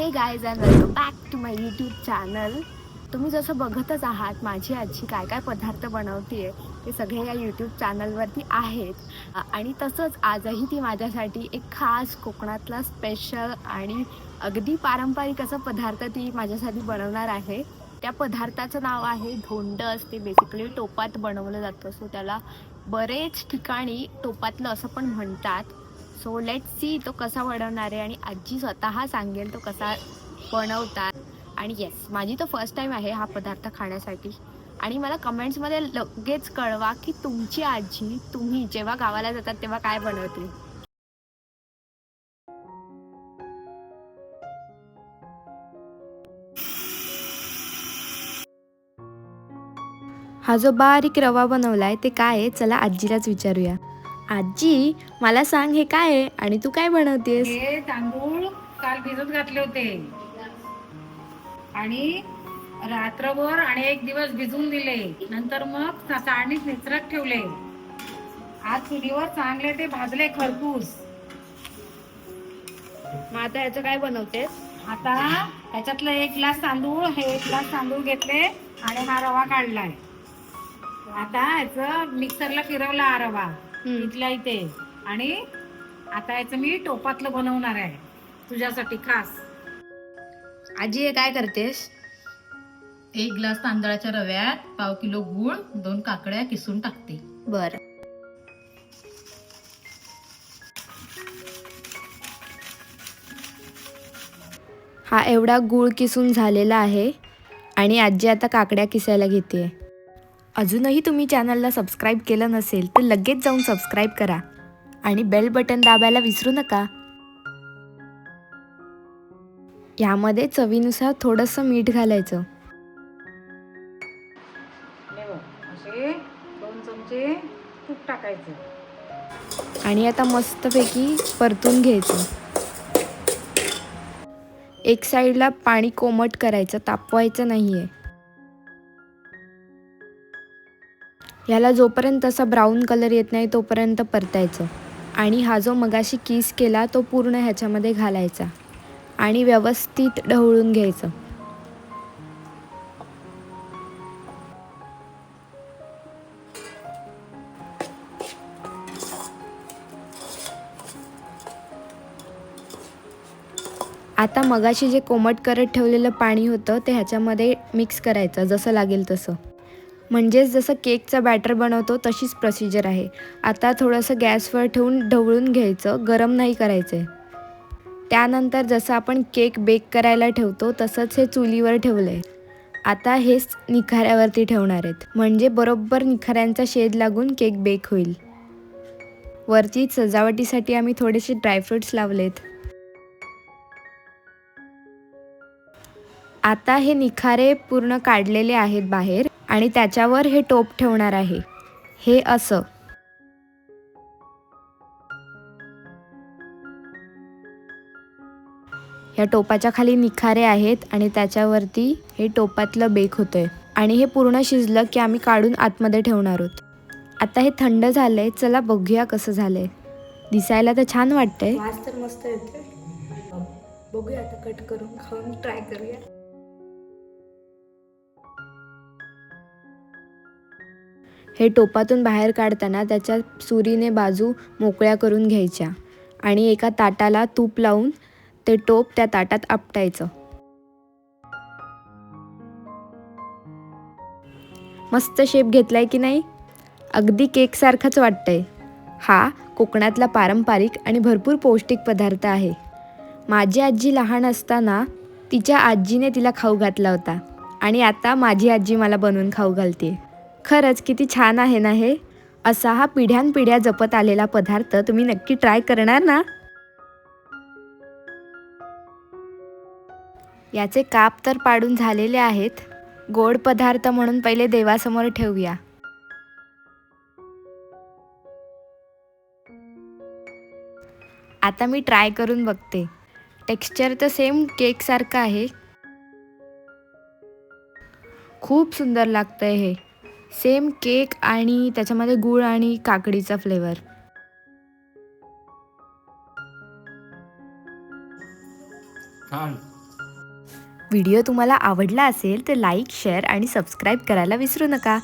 हे guys and welcome back to my YouTube channel तुम्ही जसं बघतच आहात माझी आजी काय काय पदार्थ बनवते ते सगळे या यूट्यूब चॅनलवरती आहेत. आणि तसंच आजही ती माझ्यासाठी एक खास कोकणातला स्पेशल आणि अगदी पारंपरिक असा पदार्थ ती माझ्यासाठी बनवणार आहे. त्या पदार्थाचं नाव आहे धोंडस. ते बेसिकली टोपात बनवलं जातं. सो त्याला बरेच ठिकाणी टोपातलं असं पण म्हणतात. सो लेट सी तो कसा बनवणार आहे आणि आजी स्वतः सांगेल तो कसा बनवतात. आणि येस माझी तो फर्स्ट टाईम आहे हा पदार्थ खाण्यासाठी. आणि मला कमेंट्समध्ये लगेच कळवा की तुमची आजी तुम्ही जेव्हा गावाला जातात तेव्हा काय बनवते. हा जो बारीक रवा बनवलाय ते काय आहे? चला आजीलाच विचारूया. आजी मला सांग हे काय आहे आणि तू काय बनवतेस? हे तांदूळ काल भिजत घातले होते. आणि रात्रभर आणि एक दिवस भिजून दिले. नंतर मग चाळणीत निचरत ठेवले. आज चुलीवर चांगले ते भाजले खरपूस. मग आता याचं काय बनवतेस? आता त्याच्यातलं एक ग्लास तांदूळ हे एक ग्लास तांदूळ घेतले आणि हा रवा काढलाय. आता याचं मिक्सरला फिरवला हा रवा. इथल्या इथे. आणि आता याचं मी टोपातलं बनवणार आहे. तुझ्यासाठी खास. आजी हे काय करतेस? एक ग्लास तांदळाच्या रव्यात पाव किलो गूळ दोन काकड्या किसून टाकते. बर. हा एवढा गूळ किसून झालेला आहे आणि आजी आता काकड्या किसायला घेते. अजूनही तुम्ही चॅनलला सबस्क्राईब केलं नसेल तर लगेच जाऊन सबस्क्राईब करा आणि बेल बटन दाबायला विसरू नका. यामध्ये चवीनुसार थोडंसं मीठ घालायचं. असे दोन चमचे तूप टाकायचं. आणि आता मस्तपैकी परतून घ्यायचं. एक साईडला पाणी कोमट करायचं तापवायचं नाहीये. ह्याला जोपर्यंत असा ब्राऊन कलर येत नाही तोपर्यंत परतायचं. आणि हा जो मगाशी किस केला तो पूर्ण ह्याच्यामध्ये घालायचा. आणि व्यवस्थित ढवळून घ्यायचं. आता मगाशी जे कोमट करत ठेवलेलं पाणी होतं ते ह्याच्यामध्ये मिक्स करायचं जसं लागेल तसं. म्हणजेच जसं केकचा बॅटर बनवतो तशीच प्रोसिजर आहे. आता थोडंसं गॅसवर ठेवून ढवळून घ्यायचं गरम नाही करायचं आहे. त्यानंतर जसं आपण केक बेक करायला ठेवतो तसंच हे चुलीवर ठेवलं आहे आता हेच निखाऱ्यावरती ठेवणार आहेत. म्हणजे बरोबर निखाऱ्यांचा शेद लागून केक बेक होईल. वरती सजावटीसाठी आम्ही थोडेसे ड्रायफ्रुट्स लावलेत. आता हे निखारे पूर्ण काढलेले आहेत बाहेर. आणि त्याच्यावर हे टोप ठेवणार आहे. हे असं. ह्या टोपाच्या खाली निखारे आहेत आणि त्याच्यावरती हे टोपातलं बेक होतंय. आणि हे पूर्ण शिजलं की आम्ही काढून आतमध्ये ठेवणार आहोत. आता हे थंड झालंय चला बघूया कसं झालंय. दिसायला तर छान वाटतंय. तर मस्त येते बघूया आता कट करून खाऊन ट्राय करूया. हे टोपातून बाहेर काढताना त्याच्या सुरीने बाजू मोकळ्या करून घ्यायच्या आणि एका ताटाला तूप लावून ते टोप त्या ताटात आपटायचं. मस्त शेप घेतलाय की नाही? अगदी केकसारखाच वाटतंय. हा कोकणातला पारंपरिक आणि भरपूर पौष्टिक पदार्थ आहे. माझी आजी लहान असताना तिच्या आजीने तिला खाऊ घातला होता आणि आता माझी आजी मला बनवून खाऊ घालते खरंच किती छान आहे ना हे? असा हा पिढ्यानपिढ्या जपत आलेला पदार्थ तुम्ही नक्की ट्राय करणार ना? याचे काप तर पाडून झालेले आहेत. गोड पदार्थ म्हणून पहिले देवासमोर ठेवूया. आता मी ट्राय करून बघते. टेक्स्चर तर सेम केकसारखं आहे. खूप सुंदर लागतंय हे. सेम केक आणि त्याच्यामध्ये गूळ आणि काकडीचा फ्लेवर. व्हिडिओ तुम्हाला आवडला असेल तर लाईक शेअर आणि सबस्क्राईब करायला विसरू नका.